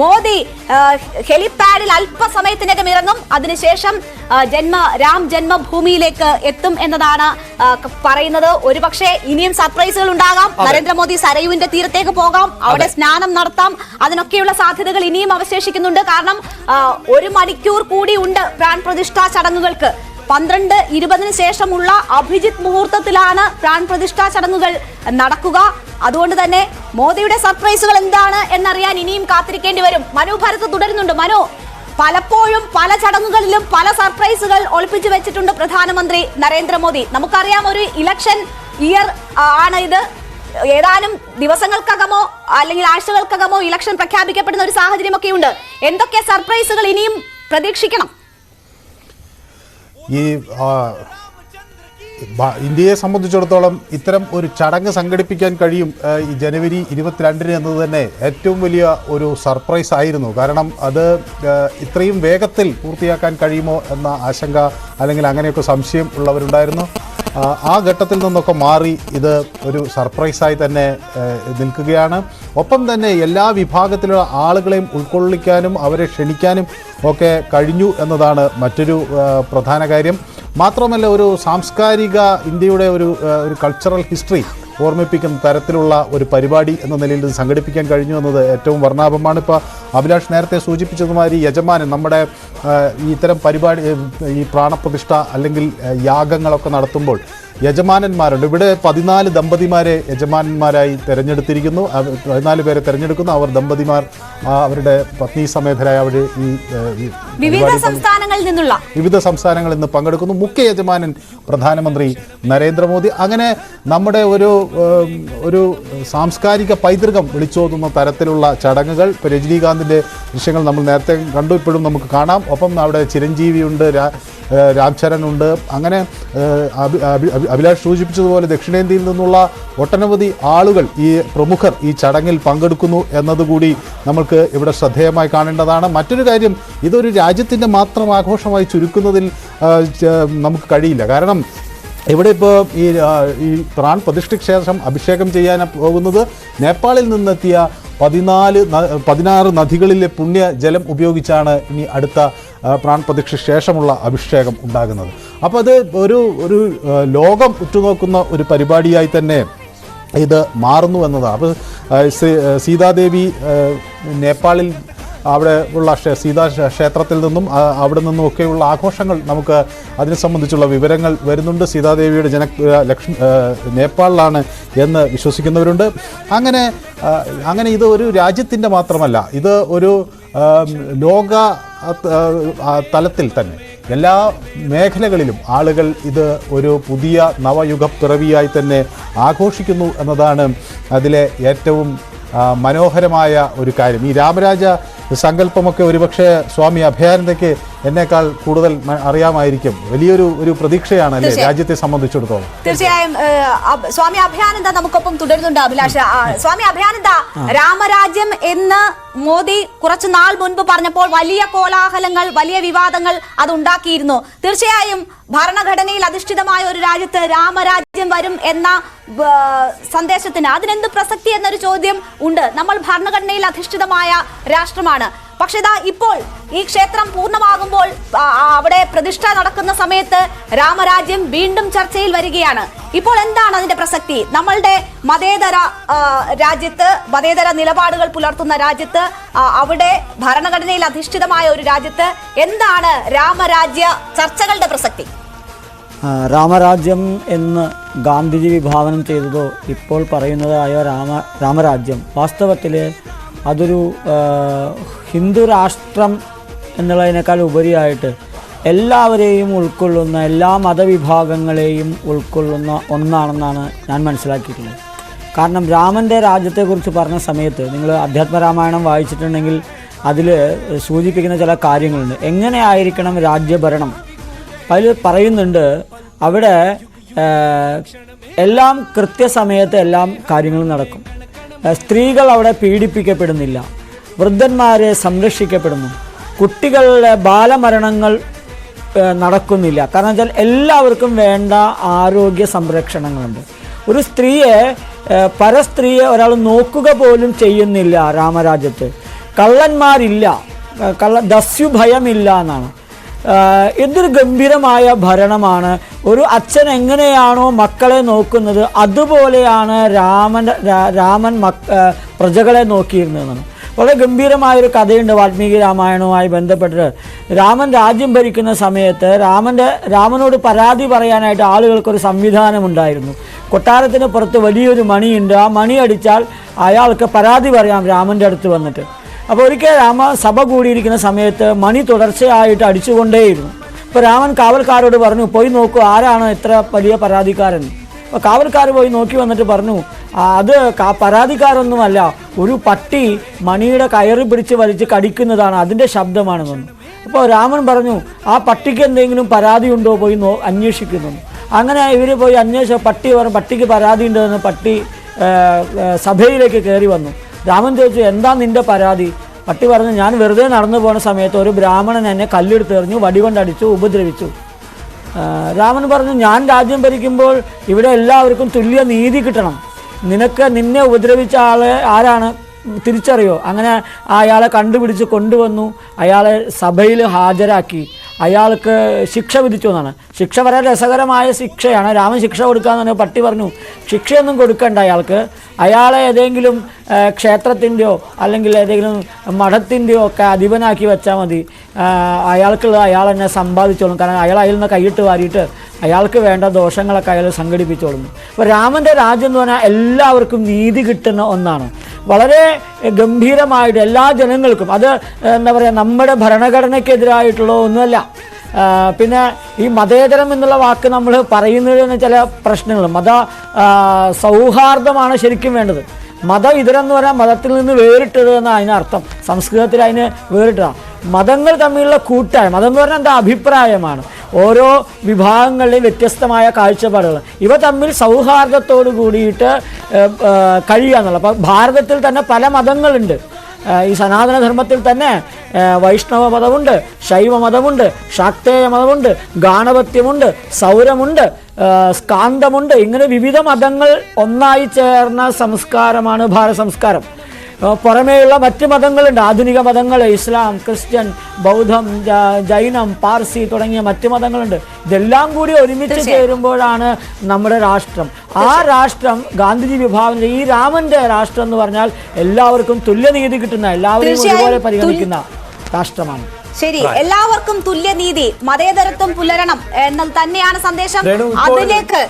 മോദി ഹെലിപാഡിൽ അല്പസമയത്തിനകം ഇറങ്ങും. അതിനുശേഷം ജന്മ രാം ജന്മഭൂമിയിലേക്ക് എത്തും എന്നതാണ് പറയുന്നത്. ഒരുപക്ഷെ ഇനിയും സർപ്രൈസുകൾ ഉണ്ടാകാം. നരേന്ദ്രമോദി സരയുവിന്റെ തീരത്തേക്ക് പോകാം. അവിടെ സ്നാനം നടത്താം. അതിനൊക്കെയുള്ള സാധ്യതകൾ ഇനിയും അവശേഷിക്കുന്നുണ്ട്. കാരണം ഒരു മണിക്കൂർ കൂടി ഉണ്ട് പ്രാൺ പ്രതിഷ്ഠാ ചടങ്ങുകൾക്ക്. പന്ത്രണ്ട് ഇരുപതിന് ശേഷമുള്ള അഭിജിത് മുഹൂർത്തത്തിലാണ് പ്രാൺ പ്രതിഷ്ഠാ ചടങ്ങുകൾ നടക്കുക. അതുകൊണ്ട് തന്നെ മോദിയുടെ സർപ്രൈസുകൾ എന്താണ് എന്നറിയാൻ ഇനിയും കാത്തിരിക്കേണ്ടി വരും. മനു തുടരുന്നുണ്ട്. മനു പലപ്പോഴും പല ചടങ്ങുകളിലും പല സർപ്രൈസുകൾ ഒളിപ്പിച്ചു വെച്ചിട്ടുണ്ട് പ്രധാനമന്ത്രി നരേന്ദ്രമോദി. നമുക്കറിയാം ഒരു ഇലക്ഷൻ ഇയർ ആണ് ഇത്. ഏതാനും ദിവസങ്ങൾക്കകമോ അല്ലെങ്കിൽ ആഴ്ചകൾക്കകമോ ഇലക്ഷൻ പ്രഖ്യാപിക്കപ്പെടുന്ന ഒരു സാഹചര്യമൊക്കെയുണ്ട്. എന്തൊക്കെ സർപ്രൈസുകൾ ഇനിയും പ്രതീക്ഷിക്കണം? ഈ ഇന്ത്യയെ സംബന്ധിച്ചിടത്തോളം ഇത്തരം ഒരു ചടങ്ങ് സംഘടിപ്പിക്കാൻ കഴിയും ഈ ജനുവരി ഇരുപത്തിരണ്ടിന് എന്നത് തന്നെ ഏറ്റവും വലിയ ഒരു സർപ്രൈസ് ആയിരുന്നു. കാരണം അത് ഇത്രയും വേഗത്തിൽ പൂർത്തിയാക്കാൻ കഴിയുമോ എന്ന ആശങ്ക അല്ലെങ്കിൽ അങ്ങനെയൊക്കെ സംശയം ഉള്ളവരുണ്ടായിരുന്നു. ആ ഘട്ടത്തിൽ നിന്നൊക്കെ മാറി ഇത് ഒരു സർപ്രൈസായി തന്നെ നിൽക്കുകയാണ്. ഒപ്പം തന്നെ എല്ലാ വിഭാഗത്തിലുള്ള ആളുകളെയും ഉൾക്കൊള്ളിക്കാനും അവരെ ക്ഷണിക്കാനും ഒക്കെ കഴിഞ്ഞു എന്നതാണ് മറ്റൊരു പ്രധാന കാര്യം. മാത്രമല്ല ഒരു സാംസ്കാരിക ഇന്ത്യയുടെ ഒരു ഒരു കൾച്ചറൽ ഹിസ്റ്ററി ഓർമ്മിപ്പിക്കുന്ന തരത്തിലുള്ള ഒരു പരിപാടി എന്ന നിലയിൽ ഇത് സംഘടിപ്പിക്കാൻ കഴിഞ്ഞു എന്നത് ഏറ്റവും വർണാഭമാണ്. ഇപ്പോൾ അഭിലാഷ് നേരത്തെ സൂചിപ്പിച്ചതുമാതിരി യജമാനൻ നമ്മുടെ ഇത്തരം പരിപാടി ഈ പ്രാണപ്രതിഷ്ഠ അല്ലെങ്കിൽ യാഗങ്ങളൊക്കെ നടത്തുമ്പോൾ യജമാനന്മാരുണ്ട്. ഇവിടെ പതിനാല് ദമ്പതിമാരെ യജമാനന്മാരായി തിരഞ്ഞെടുത്തിരിക്കുന്നു. പതിനാല് പേരെ തിരഞ്ഞെടുക്കുന്നു. അവർ ദമ്പതിമാർ അവരുടെ പത്നി സമേതരായ അവർ ഈ വിവിധ സംസ്ഥാനങ്ങളിൽ നിന്നുള്ള വിവിധ സംസ്ഥാനങ്ങളിൽ നിന്ന് പങ്കെടുക്കുന്നു. മുഖ്യ യജമാനൻ പ്രധാനമന്ത്രി നരേന്ദ്രമോദി. അങ്ങനെ നമ്മുടെ ഒരു ഒരു സാംസ്കാരിക പൈതൃകം വിളിച്ചോതുന്ന തരത്തിലുള്ള ചടങ്ങുകൾ ഇപ്പോൾ രജനീകാന്തിന്റെ ദൃശ്യങ്ങൾ നമ്മൾ നേരത്തെ കണ്ടു. ഇപ്പോഴും നമുക്ക് കാണാം. ഒപ്പം അവിടെ ചിരഞ്ജീവിയുണ്ട് രാ- രാംചരൺ ഉണ്ട്. അങ്ങനെ അഭിലാഷ് സൂചിപ്പിച്ചതുപോലെ ദക്ഷിണേന്ത്യയിൽ നിന്നുള്ള ഒട്ടനവധി ആളുകൾ ഈ പ്രമുഖർ ഈ ചടങ്ങിൽ പങ്കെടുക്കുന്നു എന്നതുകൂടി നമുക്ക് ഇവിടെ ശ്രദ്ധേയമായി കാണേണ്ടതാണ്. മറ്റൊരു കാര്യം ഇതൊരു രാജ്യത്തിന്റെ മാത്രം ആഘോഷമായി ചുരുക്കുന്നതിൽ നമുക്ക് കഴിയില്ല. കാരണം ഇവിടെ ഇപ്പോൾ ഈ ഈ പ്രാൺ പ്രതിഷ്ഠയ്ക്ക് ശേഷം അഭിഷേകം ചെയ്യാൻ പോകുന്നത് നേപ്പാളിൽ നിന്നെത്തിയ പതിനാല് പതിനാറ് നദികളിലെ പുണ്യ ജലം ഉപയോഗിച്ചാണ് ഇനി അടുത്ത ആ, പ്രാൺ ശേഷമുള്ള അഭിഷേകം ഉണ്ടാകുന്നത്. അപ്പോൾ അത് ഒരു ഒരു ലോകം ഉറ്റുനോക്കുന്ന ഒരു പരിപാടിയായി തന്നെ ഇത് മാറുന്നു എന്നതാണ്. അപ്പോൾ സീതാദേവി നേപ്പാളിൽ അവിടെ ഉള്ള സീതാ ക്ഷേത്രത്തിൽ നിന്നും അവിടെ നിന്നും ഒക്കെയുള്ള ആഘോഷങ്ങൾ നമുക്ക് അതിനെ സംബന്ധിച്ചുള്ള വിവരങ്ങൾ വരുന്നുണ്ട്. സീതാദേവിയുടെ ജന ലക്ഷ്മി നേപ്പാളിലാണ് എന്ന് വിശ്വസിക്കുന്നവരുണ്ട്. അങ്ങനെ അങ്ങനെ ഇത് ഒരു രാജ്യത്തിന്റെ മാത്രമല്ല. ഇത് ഒരു ലോക തലത്തിൽ തന്നെ എല്ലാ മേഖലകളിലും ആളുകൾ ഇത് ഒരു പുതിയ നവയുഗ പിറവിയായി തന്നെ ആഘോഷിക്കുന്നു എന്നതാണ് അതിലെ ഏറ്റവും മനോഹരമായ ഒരു കാര്യം. ഈ രാമരാജ സങ്കല്പമൊക്കെ ഒരുപക്ഷെ സ്വാമി അഭയാനന്ദയ്ക്ക് എന്നേക്കാൾ കൂടുതൽ അറിയാമായിരിക്കും. വലിയൊരു ഒരു പ്രതീക്ഷയാണ് അല്ലേ രാജ്യത്തെ സംബന്ധിച്ചിടത്തോളം? തീർച്ചയായും സ്വാമി അഭയാനന്ദ നമുക്കൊപ്പം തുടരുന്നുണ്ട് അഭിലാഷ. സ്വാമി അഭയാനന്ദ രാമരാജ്യം എന്ന് മോദി കുറച്ചു നാൾ മുൻപ് പറഞ്ഞപ്പോൾ വലിയ കോലാഹലങ്ങൾ വലിയ വിവാദങ്ങൾ അത് ഉണ്ടാക്കിയിരുന്നു. തീർച്ചയായും ഭരണഘടനയിൽ അധിഷ്ഠിതമായ ഒരു രാജ്യത്ത് രാമരാജ്യം വരും എന്ന സന്ദേശത്തിന് അതിനെന്ത് പ്രസക്തി എന്നൊരു ചോദ്യം ഉണ്ട്. നമ്മൾ ഭരണഘടനയിൽ അധിഷ്ഠിതമായ രാഷ്ട്രമാണ്. പക്ഷെ ഇതാ ഇപ്പോൾ ഈ ക്ഷേത്രം പൂർണമാകുമ്പോൾ അവിടെ പ്രതിഷ്ഠ നടക്കുന്ന സമയത്ത് രാമരാജ്യം വീണ്ടും ചർച്ചയിൽ വരികയാണ്. ഇപ്പോൾ എന്താണ് അതിന്റെ പ്രസക്തി? നമ്മളുടെ മതേതര രാജ്യത്ത് മതേതര നിലപാടുകൾ പുലർത്തുന്ന രാജ്യത്ത് അവിടെ ഭരണഘടനയിൽ അധിഷ്ഠിതമായ ഒരു രാജ്യത്ത് എന്താണ് രാമരാജ്യ ചർച്ചകളുടെ പ്രസക്തി? രാമരാജ്യം എന്ന് ഗാന്ധിജി വിഭാവനം ചെയ്തതോ ഇപ്പോൾ പറയുന്നതായ രാമ രാമരാജ്യം. വാസ്തവത്തിൽ അതൊരു ഹിന്ദു രാഷ്ട്രം എന്നുള്ളതിനേക്കാൾ ഉപരിയായിട്ട് എല്ലാവരെയും ഉൾക്കൊള്ളുന്ന എല്ലാ മതവിഭാഗങ്ങളെയും ഉൾക്കൊള്ളുന്ന ഒന്നാണെന്നാണ് ഞാൻ മനസ്സിലാക്കിയിട്ടുള്ളത്. കാരണം രാമന്റെ രാജ്യത്തെക്കുറിച്ച് പറഞ്ഞ സമയത്ത് നിങ്ങൾ അധ്യാത്മരാമായണം വായിച്ചിട്ടുണ്ടെങ്കിൽ അതിൽ സൂചിപ്പിക്കുന്ന ചില കാര്യങ്ങളുണ്ട്. എങ്ങനെയായിരിക്കണം രാജ്യഭരണം? അതിൽ പറയുന്നുണ്ട് അവിടെ എല്ലാം കൃത്യസമയത്ത് എല്ലാം കാര്യങ്ങളും നടക്കും. സ്ത്രീകൾ അവിടെ പീഡിപ്പിക്കപ്പെടുന്നില്ല. വൃദ്ധന്മാരെ സംരക്ഷിക്കപ്പെടുന്നു. കുട്ടികളുടെ ബാലമരണങ്ങൾ നടക്കുന്നില്ല. കാരണം വെച്ചാൽ എല്ലാവർക്കും വേണ്ട ആരോഗ്യ സംരക്ഷണങ്ങളുണ്ട്. ഒരു സ്ത്രീയെ പരസ്ത്രീയെ ഒരാൾ നോക്കുക പോലും ചെയ്യുന്നില്ല രാമരാജ്യത്ത്. കള്ളന്മാരില്ല. കള്ള കള്ള ദസ്യുഭയമില്ല എന്നാണ്. എന്തൊരു ഗംഭീരമായ ഭരണമാണ്. ഒരു അച്ഛൻ എങ്ങനെയാണോ മക്കളെ നോക്കുന്നത് അതുപോലെയാണ് രാമൻ രാമൻ മക് ആ, പ്രജകളെ നോക്കിയിരുന്നതെന്നാണ് വളരെ ഗംഭീരമായൊരു കഥയുണ്ട് വാൽമീകി രാമായണവുമായി ബന്ധപ്പെട്ട് രാമൻ രാജ്യം ഭരിക്കുന്ന സമയത്ത് രാമന്റെ രാമനോട് പരാതി പറയാനായിട്ട് ആളുകൾക്കൊരു സംവിധാനമുണ്ടായിരുന്നു. കൊട്ടാരത്തിന് പുറത്ത് വലിയൊരു മണിയുണ്ട്. ആ മണി അടിച്ചാൽ അയാൾക്ക് പരാതി പറയാം രാമന്റെ അടുത്ത് വന്നിട്ട്. അപ്പോൾ ഒരിക്കൽ രാമ സഭ കൂടിയിരിക്കുന്ന സമയത്ത് മണി തുടർച്ചയായിട്ട് അടിച്ചുകൊണ്ടേയിരുന്നു. അപ്പോൾ രാമൻ കാവൽക്കാരോട് പറഞ്ഞു പോയി നോക്കൂ ആരാണ് ഇത്ര വലിയ പരാതിക്കാരൻ? അപ്പോൾ കാവൽക്കാർ പോയി നോക്കി വന്നിട്ട് പറഞ്ഞു അത് പരാതിക്കാരൊന്നുമല്ല ഒരു പട്ടി മണിയുടെ കയറി പിടിച്ച് വലിച്ച് കടിക്കുന്നതാണ് അതിന്റെ ശബ്ദമാണ് പറഞ്ഞു അപ്പോൾ രാമൻ പറഞ്ഞു ആ പട്ടിക്ക് എന്തെങ്കിലും പരാതി ഉണ്ടോ പോയി നോ അന്വേഷിക്കുന്നു. അങ്ങനെ ഇവർ പോയി അന്വേഷിച്ച പട്ടി പറഞ്ഞു പട്ടിക്ക് പരാതി ഉണ്ടെന്ന് പട്ടി സഭയിലേക്ക് കയറി വന്നു. രാമൻ ചോദിച്ചു എന്താ നിന്റെ പരാതി? പട്ടി പറഞ്ഞു ഞാൻ വെറുതെ നടന്നു പോണ സമയത്ത് ഒരു ബ്രാഹ്മണൻ എന്നെ കല്ലെടുത്തെറിഞ്ഞു വടികൊണ്ടടിച്ചു ഉപദ്രവിച്ചു. രാമൻ പറഞ്ഞു ഞാൻ രാജ്യം ഭരിക്കുമ്പോൾ ഇവിടെ എല്ലാവർക്കും തുല്യ നീതി കിട്ടണം. നിനക്ക് നിന്നെ ഉപദ്രവിച്ച ആളെ ആരാണ് തിരിച്ചറിയോ? അങ്ങനെ അയാളെ കണ്ടുപിടിച്ച് കൊണ്ടുവന്നു അയാളെ സഭയിൽ ഹാജരാക്കി. അയാൾക്ക് ശിക്ഷ വിധിച്ചു എന്നാണ്. ശിക്ഷ വളരെ രസകരമായ ശിക്ഷയാണ്. രാമൻ ശിക്ഷ കൊടുക്കാന്ന് പട്ടി പറഞ്ഞു ശിക്ഷയൊന്നും കൊടുക്കണ്ട അയാൾക്ക്. അയാളെ ഏതെങ്കിലും ക്ഷേത്രത്തിന്റെയോ അല്ലെങ്കിൽ ഏതെങ്കിലും മഠത്തിന്റെയോ ഒക്കെ അധിപനാക്കി വെച്ചാൽ മതി. അയാൾക്കുള്ള അയാൾ തന്നെ സമ്പാദിച്ചോളും. കാരണം അയാൾ അയാളിൽ നിന്ന് കൈയിട്ട് വാരിയിട്ട് അയാൾക്ക് വേണ്ട ദോഷങ്ങളൊക്കെ അയാൾ സംഘടിപ്പിച്ചോളും അപ്പോൾ രാമന്റെ രാജ്യം എന്ന് പറഞ്ഞാൽ എല്ലാവർക്കും നീതി കിട്ടുന്ന ഒന്നാണ്. വളരെ ഗംഭീരമായിട്ട് എല്ലാ ജനങ്ങൾക്കും അത് എന്താ പറയുക നമ്മുടെ ഭരണഘടനയ്ക്കെതിരായിട്ടുള്ള ഒന്നുമല്ല. പിന്നെ ഈ മതേതരം എന്നുള്ള വാക്ക് നമ്മൾ പറയുന്നതിന് ചില പ്രശ്നങ്ങൾ മത സൗഹാർദ്ദമാണ് ശരിക്കും വേണ്ടത്. മത ഇതരം എന്ന് പറയാൻ മതത്തിൽ നിന്ന് വേറിട്ടത് എന്നാണ് അതിനർത്ഥം. സംസ്കൃതത്തിൽ അതിന് വേറിട്ടതാണ്. മതങ്ങൾ തമ്മിലുള്ള കൂട്ടായ്മ മതം പറഞ്ഞാൽ എന്താ? അഭിപ്രായമാണ്. ഓരോ വിഭാഗങ്ങളിലെയും വ്യത്യസ്തമായ കാഴ്ചപ്പാടുകൾ. ഇവ തമ്മിൽ സൗഹാർദ്ദത്തോടു കൂടിയിട്ട് കഴിയുക എന്നുള്ളത്. അപ്പോൾ ഭാരതത്തിൽ തന്നെ പല മതങ്ങളുണ്ട്. ഈ സനാതനധർമ്മത്തിൽ തന്നെ വൈഷ്ണവ മതമുണ്ട് ശൈവ മതമുണ്ട് ശാക്തേയ മതമുണ്ട് ഗാണപത്യമുണ്ട് സൗരമുണ്ട് സ്കാന്തമുണ്ട്. ഇങ്ങനെ വിവിധ മതങ്ങൾ ഒന്നായി ചേർന്ന സംസ്കാരമാണ് ഭാരത സംസ്കാരം പുറമേയുള്ള മറ്റ് മതങ്ങളുണ്ട്. ആധുനിക മതങ്ങൾ ഇസ്ലാം ക്രിസ്ത്യൻ ബൗദ്ധം ജൈനം പാർസി തുടങ്ങിയ മറ്റ് മതങ്ങളുണ്ട്. ഇതെല്ലാം കൂടി ഒരുമിച്ച് ചേരുമ്പോഴാണ് നമ്മുടെ രാഷ്ട്രം. ആ രാഷ്ട്രം ഗാന്ധിജി വിഭാവനം ചെയ്ത ഈ രാമന്റെ രാഷ്ട്രം എന്ന് പറഞ്ഞാൽ എല്ലാവർക്കും തുല്യനീതി കിട്ടുന്ന എല്ലാവരും ഒരുപോലെ പരിഗണിക്കുന്ന രാഷ്ട്രമാണ്. ശരി എല്ലാവർക്കും തുല്യനീതി മതേതരത്വം പുലരണം എന്നത് തന്നെയാണ് സന്ദേശം. അതിലേക്ക്